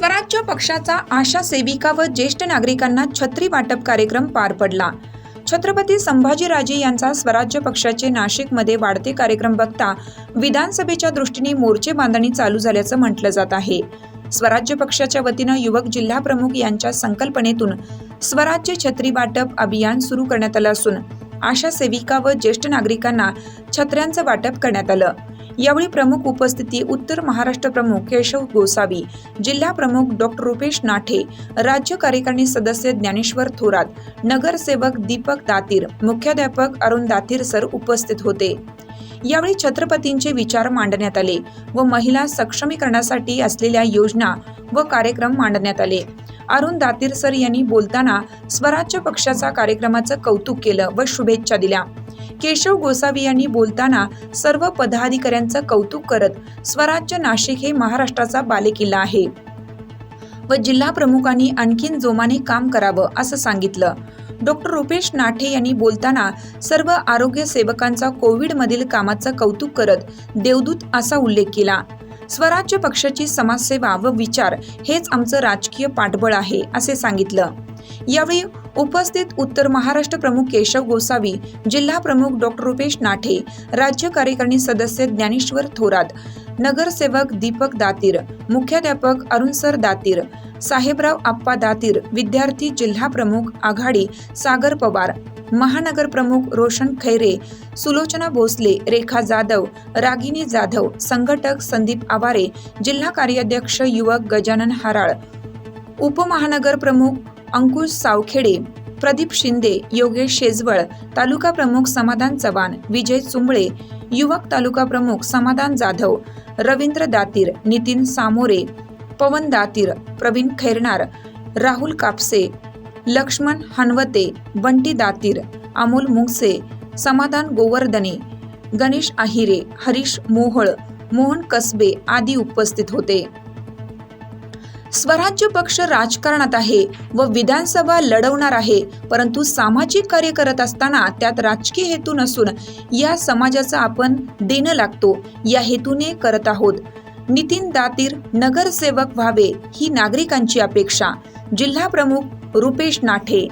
स्वराज्य पक्षाचा आशा सेविका व ज्येष्ठ नागरिकांना छत्री वाटप कार्यक्रम पार पडला. छत्रपती संभाजीराजे यांचा स्वराज्य पक्षाचे नाशिकमध्ये वाढते कार्यक्रम बघता विधानसभेच्या दृष्टीने मोर्चे बांधणी चालू झाल्याचं म्हटलं जात आहे. स्वराज्य पक्षाच्या वतीनं युवक जिल्हा प्रमुख यांच्या संकल्पनेतून स्वराज्य छत्री वाटप अभियान सुरू करण्यात आलं असून आशा सेविका व ज्येष्ठ नागरिकांना छत्र्यांचं वाटप करण्यात आलं. यावेळी प्रमुख उपस्थिती उत्तर महाराष्ट्र प्रमुख केशव गोसावी जिल्हा प्रमुख डॉक्टर रुपेश नाठे राज्य कार्यकारिणी सदस्य ज्ञानेश्वर थोरात नगरसेवक दीपक दातीर मुख्याध्यापक अरुण दातीर सर उपस्थित होते. यावेळी छत्रपतींचे विचार मांडण्यात आले व महिला सक्षमीकरणासाठी असलेल्या योजना व कार्यक्रम मांडण्यात आले. अरुण दातीर सर यांनी बोलताना स्वराज्य पक्षाचा कार्यक्रमाचं कौतुक केलं व शुभेच्छा दिल्या. केशव गोसावी यांनी बोलताना सर्व पदाधिकाऱ्यांचं कौतुक करत स्वराज्य नाशिक हे महाराष्ट्राचा बालेकिल्ला आहे. व जिल्हा प्रमुखांनी आणखीन जोमाने काम करावं असं सांगितलं. डॉक्टर रुपेश नाठे यांनी बोलताना सर्व आरोग्य सेवकांचा कोविडमधील कामाचं कौतुक करत देवदूत असा उल्लेख केला. स्वराज्य पक्षाची समाजसेवा व विचार हेच आमचं राजकीय पाठबळ आहे असे सांगितलं. यावेळी उपस्थित उत्तर महाराष्ट्र प्रमुख केशव गोसावी जिल्हा प्रमुख डॉक्टर रुपेश नाठे राज्य कार्यकारिणी सदस्य ज्ञानेश्वर थोरात नगरसेवक दीपक दातीर मुख्याध्यापक अरुणसर दातीर साहेबराव आप्पा दातीर विद्यार्थी जिल्हा प्रमुख आघाडी सागर पवार महानगर प्रमुख रोशन खैरे सुलोचना भोसले रेखा जाधव रागिनी जाधव संघटक संदीप आवारे जिल्हा कार्याध्यक्ष युवक गजानन हराळ उपमहानगर प्रमुख अंकुश सावखेडे प्रदीप शिंदे योगेश शेजवळ तालुका प्रमुख समाधान चव्हाण विजय चुंबळे युवक तालुका प्रमुख समाधान जाधव रवींद्र दातीर नितीन सामोरे पवन दातीर प्रवीण खैरनार राहुल कापसे लक्ष्मण हनवते बंटी दातीर अमोल मुंगसे समाधान गोवर्धने गणेश आहिरे हरीश मोहळ मोहन कसबे आदी उपस्थित होते. स्वराज्य पक्ष राजकारणात आहे व विधानसभा लढवणार आहे. परंतु सामाजिक कार्य करत असताना त्यात राजकीय हेतू नसून या समाजाचा आपण देणं लागतो. या हेतूने करत आहोत. नितीन दातीर नगरसेवक व्हावे ही नागरिकांची अपेक्षा. जिल्हा प्रमुख रुपेश नाठे.